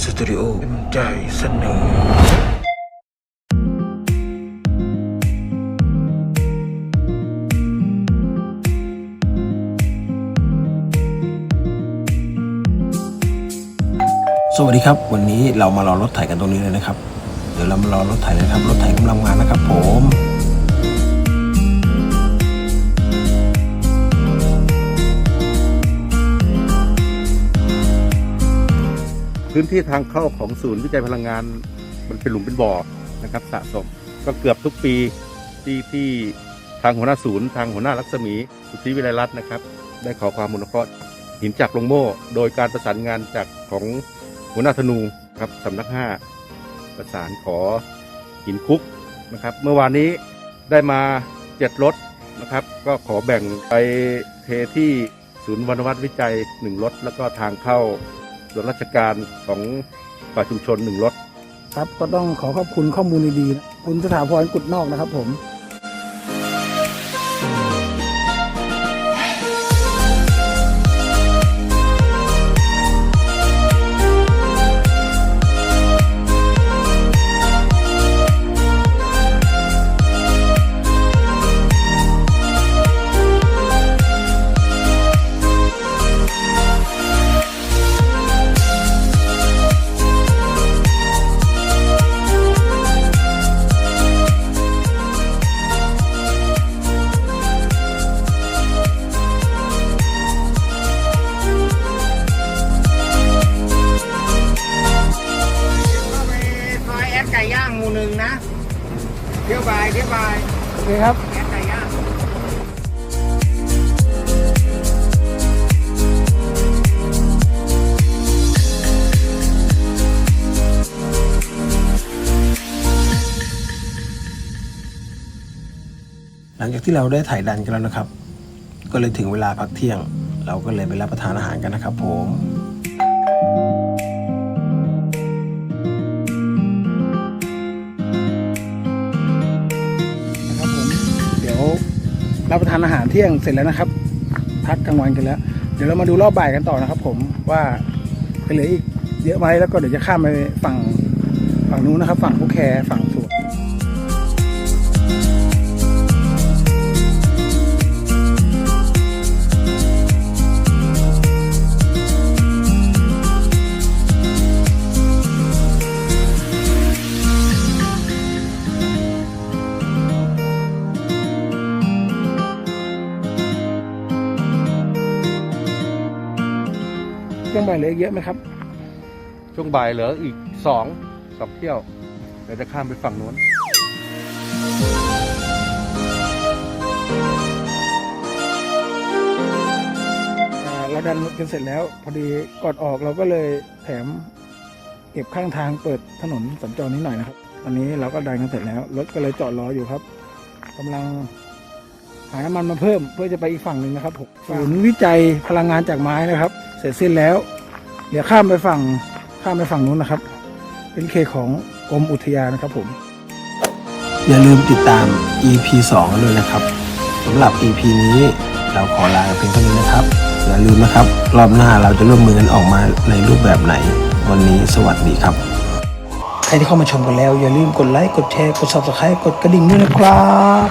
สตูดิโอเต็มใจเสนอ สวัสดีครับ วันนี้เรามารอรถไถกันตรงนี้เลยนะครับ เดี๋ยวเรามารอรถไถเลยนะครับ รถไถกำลังมานนะครับผม พื้นที่ทางเข้าของศูนย์วิจัยพลังงาน มันเป็นหลุมเป็นบ่อนะครับสะสมก็เกือบทุกปีที่ที่ทางหัวหน้าศูนย์ ทางหัวหน้ารัศมีสุทธิวิไลรัตน์นะครับ ได้ขอความอนุเคราะห์หินจากลงโม่ โดยการประสานงานจากของหัวหน้าธนูครับสำนักห้าประสานขอหินคุกนะครับเมื่อวานนี้ได้มาเจ็ดรถนะครับก็ขอแบ่งไปเทที่ศูนย์วรรณวัฒน์วิจัยหนึ่งรถ แล้วก็ทางเข้า ส่วนราชการของฝ่ายชุมชนหนึ่งรถ ครับก็ต้องขอขอบคุณข้อมูลดีๆนะคุณสถาพรกุดนอกนะครับผม งหมู่หนึ่งนะ เที่ยวบ่ายเที่ยวบ่ายโอเคครับแอดไก่ย่างหลังจากที่เราได้ถ่ายดันกันแล้วนะครับ ก็เลยถึงเวลาพักเที่ยง เราก็เลยไปรับประทานอาหารกันนะครับผม รับประทานอาหารเที่ยงเสร็จแล้วนะครับ พักกลางวันกันแล้ว เดี๋ยวเรามาดูรอบบ่ายกันต่อนะครับ ผมว่าจะเหลืออีกเยอะไหมแล้วก็เดี๋ยวจะข้ามไปฝั่งฝั่งนู้นนะครับ ฝั่งผู้แคฝั่งสวน เครื่องบ่ายเหลืออีกเยอะไหมครับ ช่วงบ่ายเหลืออีกสองสองเที่ยวเดี๋ยวจะข้ามไปฝั่งนู้นอ่าเราดันรถกันเสร็จแล้ว พอดีก่อนออกเราก็เลยแถมเก็บข้างทางเปิดถนนสัญจรนิดหน่อยนะครับตอนนี้เราก็ดันกันเสร็จแล้วรถก็เลยจอดรออยู่ครับกำลังหาน้ำมันมาเพิ่มเพื่อจะไปอีกฝั่งหนึ่งนะครับผมศูนย์วิจัยพลังงานจากไม้นะครับ เสร็จสิ้นแล้ว เดี๋ยวข้ามไปฝั่งข้ามไปฝั่งนู้นนะครับ เป็นเขตของกรมอุทยานนะครับผม อย่าลืมติดตาม EP 2ด้วยนะครับสำหรับ EP นี้เราขอลากันเพียงเท่านี้นะครับอย่าลืมนะครับ รอบหน้าเราจะร่วมมือกันออกมาในรูปแบบไหน วันนี้สวัสดีครับ ใครที่เข้ามาชมกันแล้ว อย่าลืมกดไลค์กดแชร์กด subscribe กดกระดิ่งด้วยนะครับ